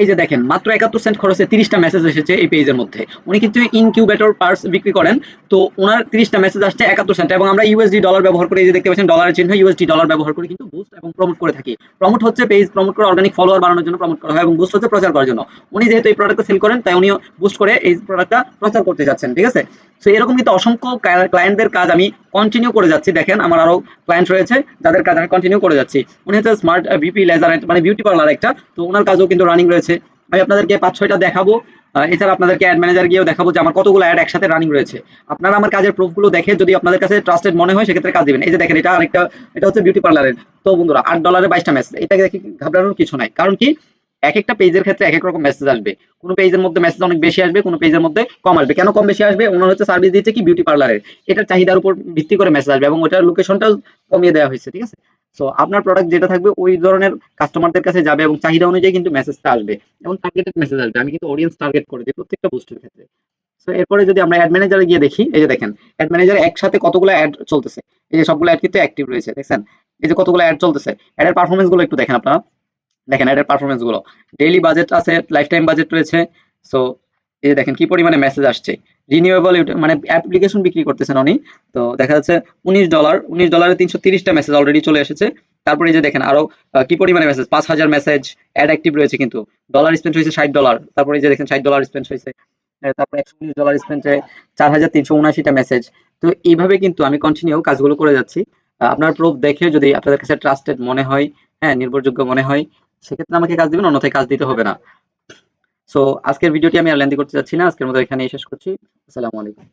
এই যে দেখেন, মাত্র একাত্তর সেন্ট খরচে তিরিশটা মেসেজ এসেছে এই পেজের মধ্যে। উনি কিন্তু ইনকিউবেটর পার্স বিক্রি করেন, তো ওনার তিরিশটা মেসেজ আসছে একাত্তর সেন্ট এবং আমরা ইউএসডি ডলার ব্যবহার করে এই যে দেখতে পাচ্ছেন ডলারের চিহ্ন ইউএসডি ডলার ব্যবহার করে কিন্তু বুস্ট এবং প্রমোট করে থাকি। প্রমোট হচ্ছে পেজ প্রমোট করে অর্গানিক ফলোয়ার বাড়ানোর জন্য প্রমোট করা হয় এবং বুস্ট হচ্ছে প্রচার করার জন্য। উনি যেহেতু এই প্রোডাক্টটা সেল করেন, তাই উনিও বুস্ট করে এই প্রোডাক্টটা প্রচার করতে যাচ্ছেন, ঠিক আছে? তো এরকম কিন্তু অসংখ্য ক্লায়েন্টদের কাজ আমি কন্টিনিউ করে যাচ্ছি। দেখেন, আমার আরও ক্লায়েন্ট রয়েছে, যাদের কাজ আমি কন্টিনিউ করে যাচ্ছি। উনি হচ্ছে স্মার্ট বিপি লেজার মানে বিউটি পার্লার একটা। তো ওনার কাজও কিন্তু রানিং রয়েছে। আমি আপনাদেরকে পাঁচ ছয়টা দেখাবো। এছাড়া আপনাদেরকে অ্যাড ম্যানেজার গিয়েও দেখাবো যে আমার কতগুলো অ্যাড একসাথে রানিং রয়েছে। আপনারা আমার কাজের প্রুফগুলো দেখে যদি আপনাদের কাছে ট্রাস্টেড মনে হয়, সেক্ষেত্রে কাজ দিবেন। এই যে দেখেন, এটা আরেকটা, এটা হচ্ছে বিউটি পার্লারের তো বন্ধুরা, আট ডলারে বাইশটা ম্যাচ এটা দেখে ঘাবড়ানোর কিছু নাই। কারণ কি? এক একটা পেজের ক্ষেত্রে এক এক রকম মেসেজ আসবে। কোনো পেজের মধ্যে মেসেজ অনেক বেশি আসবে, কোনো পেজের মধ্যে কম আসবে। কেন কম বেশি আসবে? ওনার হচ্ছে সার্ভিস দিচ্ছে কি? বিউটি পার্লারের এটার চাহিদার উপর ভিত্তি করে মেসেজ আসবে এবং ওটার লোকেশনটাও কমিয়ে দেওয়া হয়েছে, ঠিক আছে? সো আপনার প্রোডাক্ট যেটা থাকবে, ওই ধরনের কাস্টমারদের কাছে যাবে এবং চাহিদা অনুযায়ী কিন্তু মেসেজটা আসবে এবং টার্গেটেড মেসেজ আসবে। আমি কিন্তু অডিয়েন্স টার্গেট করে দিই প্রত্যেকটা বুস্টের ক্ষেত্রে। সো এরপরে যদি আমরা অ্যাড ম্যানেজারে গিয়ে দেখি, এই যে দেখেন অ্যাড ম্যানেজার একসাথে কতগুলো অ্যাড চলতেছে? এই যে সবগুলো অ্যাড কিন্তু অ্যাক্টিভ রয়েছে, দেখছেন? এই যে কতগুলো অ্যাড চলতেছে? অ্যাডের পারফরমেন্সগুলো একটু দেখেন আপনারা। দেখেন অ্যাডের পারফরমেন্সগুলো। ডেইলি বাজেট আছে লাইফ টাইম বাজেট রয়েছে। সো এই যে দেখেন কি পরিমাণে মেসেজ আসছে। রিনিউয়েবল মানে অ্যাপ্লিকেশন বিক্রি করতেছেন উনি। তো দেখা যাচ্ছে উনিশ ডলার উনিশ ডলারে তিনশো তিরিশটা মেসেজ অলরেডি চলে এসেছে। তারপরে এই যে দেখেন, আরও কি পরিমাণে মেসেজ পাঁচ হাজার মেসেজ অ্যাড অ্যাক্টিভ রয়েছে কিন্তু। ডলার স্পেন্ড হয়েছে ষাট ডলার তারপরে এই যে দেখেন, ষাট ডলার স্পেন্ড হয়েছে। তারপরে একশো উনিশ ডলার স্পেন্ড চার হাজার তিনশো উনআশিটা মেসেজ তো এইভাবে কিন্তু আমি কন্টিনিউ কাজগুলো করে যাচ্ছি। আপনার প্রুফ দেখে যদি আপনাদের কাছে ট্রাস্টেড মনে হয় হ্যাঁ নির্ভরযোগ্য মনে হয় সেক্ষেত্রে আমাকে কাজ দিবেন, অন্যথায় কাজ দিতে হবে না। সো আজকের ভিডিওটি আমি আর লেন্দি করতে চাচ্ছি না। আজকের মতো এখানেই শেষ করছি। আসসালামু আলাইকুম।